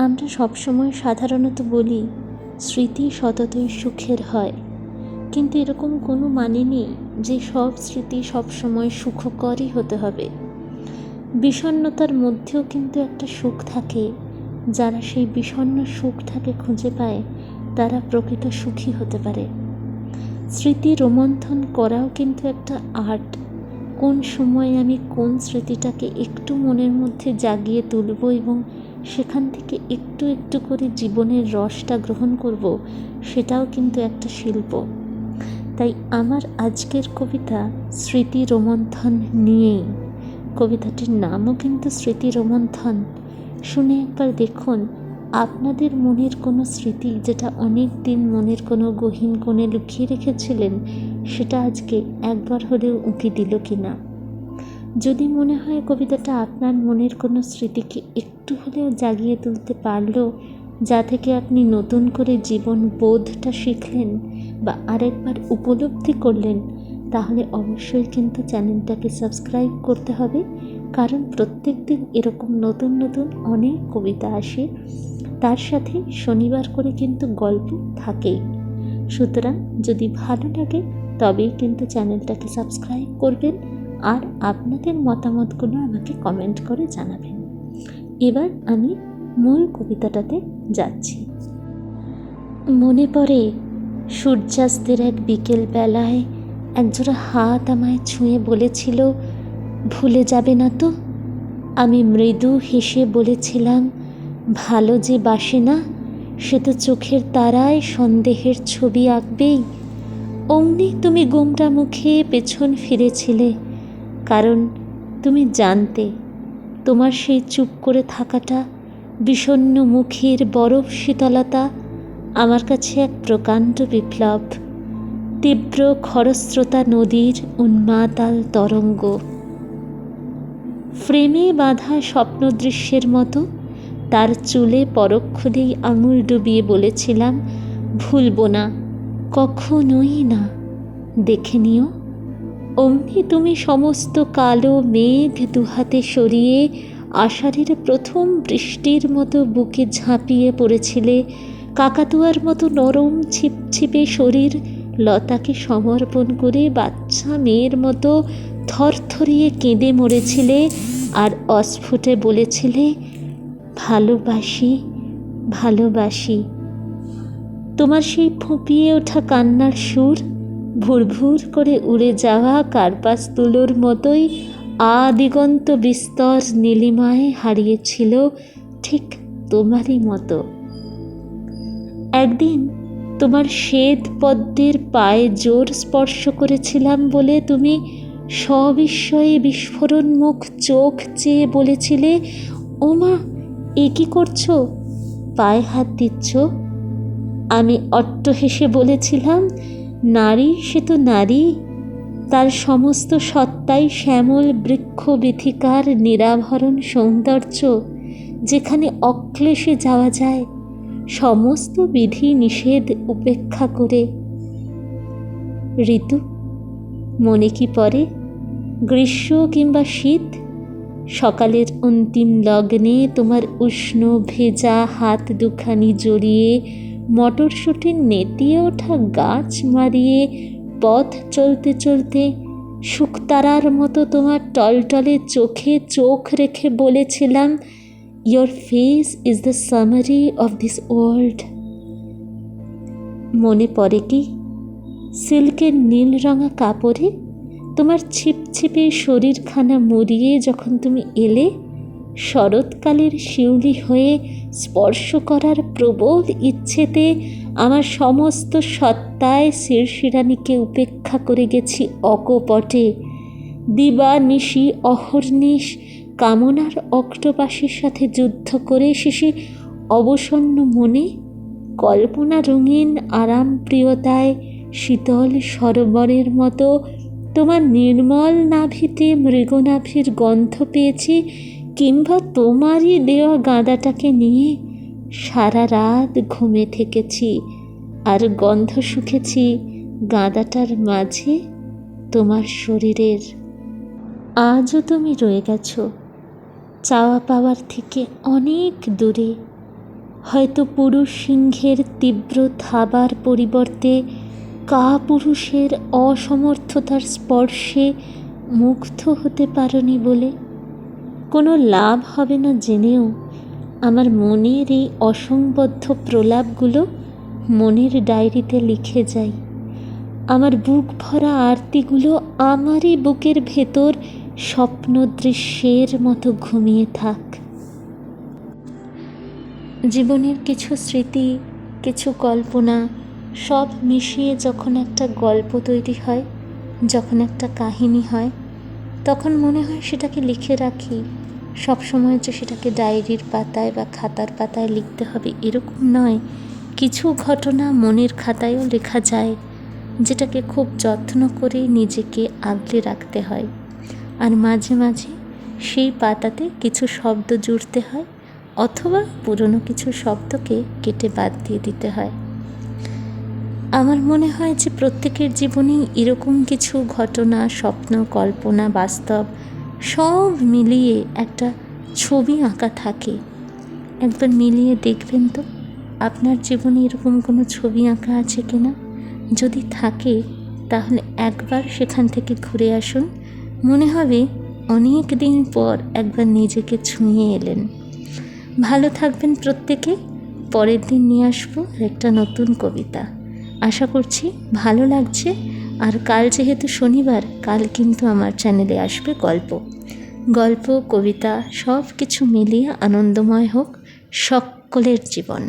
আমরা সবসময় সাধারণত বলি, স্মৃতি সততই সুখের হয়। কিন্তু এরকম কোনো মানে নেই যে সব স্মৃতি সবসময় সুখকরই হতে হবে। বিষণ্ণতার মধ্যেও কিন্তু একটা সুখ থাকে। যারা সেই বিষণ্ণ সুখটাকে খুঁজে পায়, তারা প্রকৃত সুখী হতে পারে। স্মৃতি রোমন্থন করাও কিন্তু একটা আর্ট। কোন সময় আমি কোন স্মৃতিটাকে একটু মনের মধ্যে জাগিয়ে তুলব এবং সেখান থেকে একটু একটু করে জীবনের রসটা গ্রহণ করব, সেটাও কিন্তু একটা শিল্প। তাই আমার আজকের কবিতা স্মৃতি রোমন্থন নিয়েই। কবিতাটির নামও কিন্তু স্মৃতি রোমন্থন। শুনে একবার দেখুন, আপনাদের মনের কোনো স্মৃতি যেটা অনেক দিন মনের কোনো গহীন কোণে লুকিয়ে রেখেছিলেন, সেটা আজকে একবার হলেও উঁকি দিল কিনা? যদি মনে হয় কবিতাটা আপনার মনের কোনো স্মৃতিকে একটু হলেও জাগিয়ে তুলতে পারল, যা থেকে আপনি নতুন করে জীবন বোধটা শিখলেন বা আরেকবার উপলব্ধি করলেন, তাহলে অবশ্যই কিন্তু চ্যানেলটাকে সাবস্ক্রাইব করতে হবে। কারণ প্রত্যেক দিন এরকম নতুন নতুন অনেক কবিতা আসে। তার সাথে শনিবার করে কিন্তু গল্প থাকেই। সুতরাং যদি ভালো লাগে, তবেই কিন্তু চ্যানেলটাকে সাবস্ক্রাইব করবেন। আর আপনাদের মতামতগুলো আমাকে কমেন্ট করে জানাবেন। এবার আমি মূল কবিতাটাতে যাচ্ছি। মনে পড়ে সূর্যাস্তের এক বিকেল বেলায় একজোড়া হাত আমায় ছুঁয়ে বলেছিল, ভুলে যাবে না তো? আমি মৃদু হেসে বলেছিলাম, ভালো যে বাসে না, সে তো চোখের তারায় সন্দেহের ছবি আঁকবেই। অমনি তুমি গোমরা মুখে পেছন ফিরেছিলে কারণ তুমি জানতে তোমার সেই চুপ করে থাকাটা, বিষণ্ণ মুখের বরফ শীতলতা আমার কাছে এক প্রকাণ্ড বিপ্লব। তীব্র খরস্রোতা নদীর উন্মাতাল তরঙ্গ। ফ্রেমে বাঁধা স্বপ্নদৃশ্যের মতো তার চুলে পরক্ষণেই আঙুল ডুবিয়ে বলেছিলাম, ভুলব না, কখনোই না, দেখে নিও। অমনি তুমি সমস্ত কালো মেঘ দুহাতে সরিয়ে আষাঢ়ের প্রথম বৃষ্টির মতো বুকে ঝাঁপিয়ে পড়েছিলে। কাকাতুয়ার মতো নরম ছিপছিপে শরীর লতাকে সমর্পণ করে বাচ্চা মেয়ের মতো থরথরিয়ে কেঁদে মরেছিলে আর অস্ফুটে বলেছিলে, ভালোবাসি ভালোবাসি। তোমার সেই ফুঁপিয়ে ওঠা কান্নার সুর ভুরভুর করে উড়ে যাওয়া কার্পাস তুলোর মতোই আদিগন্ত বিস্তর নীলিমায় হারিয়েছিল ঠিক তোমারই মতো। একদিন তোমার শ্বেত পদ্মের পায়ে জোর স্পর্শ করেছিলাম বলে তুমি সবিস্ময়ে বিস্ফোরণ মুখ চোখ চেয়ে বলেছিলে ও মা এ কী করছ? পায়ে হাত দিচ্ছ? আমি অট্ট হেসে বলেছিলাম নারী সে তো নারী। তার সমস্ত সত্তাই শ্যামল বৃক্ষ বিথিকার নিরাভরণ সৌন্দর্য, যেখানে অক্লেশে যাওয়া যায়, সমস্ত বিধি নিষেধ উপেক্ষা করে। ঋতু, মনে কি পড়ে? গ্রীষ্ম কিংবা শীত? সকালের অন্তিম লগ্নে তোমার উষ্ণ ভেজা হাত দুখানি জড়িয়ে মটরশুঁটির নেতিয়ে ওঠা গাছ মারিয়ে পথ চলতে চলতে শুকতারার মতো তোমার টলটলে চোখে চোখ রেখে বলেছিলাম your face is the summary of this world মনে পড়ে কি? সিল্কের নীল রঙা কাপড়ে তোমার ছিপছিপে শরীরখানা মুড়িয়ে যখন তুমি এলে শরৎকালের শিউলি হয়ে স্পর্শ করার প্রবল ইচ্ছেতে আমার সমস্ত সত্তায় শিরশিরানিকে উপেক্ষা করে গেছি অকপটে। দিবা নিশি অহর্নিশ, কামনার অক্টোপাসের সাথে যুদ্ধ করে শেষে অবসন্ন মনে কল্পনা রঙিন আরাম প্রিয়তায় শীতল সরোবরের মতো তোমার নির্মল নাভিতে মৃগনাভির গন্ধ পেয়েছি কিংবা তোমারই দেওয়া গাঁদাটাকে নিয়ে সারা রাত ঘুমে থেকেছি আর গন্ধ শুকেছি গাঁদাটার মাঝে তোমার শরীরের। আজও তুমি রয়ে গেছো। চাওয়া পাওয়ার থেকে অনেক দূরে। হয়তো পুরুষ সিংহের তীব্র থাবার পরিবর্তে কা পুরুষের অসমর্থতার স্পর্শে মুগ্ধ হতে পারনি বলে কোনো লাভ হবে না জেনেও আমার মনের এই অসংবদ্ধ প্রলাপগুলো মনের ডায়েরিতে লিখে যাই। আমার বুক ভরা আরতিগুলো আমারই বুকের ভেতর স্বপ্ন দৃশ্যের মতো ঘুমিয়ে থাক। জীবনের কিছু স্মৃতি, কিছু কল্পনা সব মিশিয়ে যখন একটা গল্প তৈরি হয়, যখন একটা কাহিনী হয়, তখন মনে হয় সেটাকে লিখে রাখি। সবসময় যে সেটাকে ডায়েরির পাতায় বা খাতার পাতায় লিখতে হবে। এরকম নয়। কিছু ঘটনা মনের খাতায়ও লেখা যায়, যেটাকে খুব যত্ন করে নিজেকে আগলে রাখতে হয়। আর মাঝে মাঝে সেই পাতাতে কিছু শব্দ জুড়তে হয় অথবা পুরনো কিছু শব্দকে কেটে বাদ দিয়ে দিতে হয়। আমার মনে হয় যে প্রত্যেকের জীবনেই এরকম কিছু ঘটনা, স্বপ্ন, কল্পনা, বাস্তব সব মিলিয়ে একটা ছবি আঁকা থাকে। একবার মিলিয়ে দেখবেন তো, আপনার জীবনে এরকম কোনো ছবি আঁকা আছে কি না যদি থাকে, তাহলে একবার সেখান থেকে ঘুরে আসুন। মনে হবে অনেক দিন পর একবার নিজেকে ছুঁয়ে এলেন। ভালো থাকবেন প্রত্যেকে। পরের দিন নিয়ে আসব একটা নতুন কবিতা। আশা করছি ভালো লাগছে। আর কাল যেহেতু শনিবার, কাল কিন্তু আমার চ্যানেলে আসবে গল্প। গল্প, কবিতা সব কিছু মিলিয়ে আনন্দময় হোক সকলের জীবন।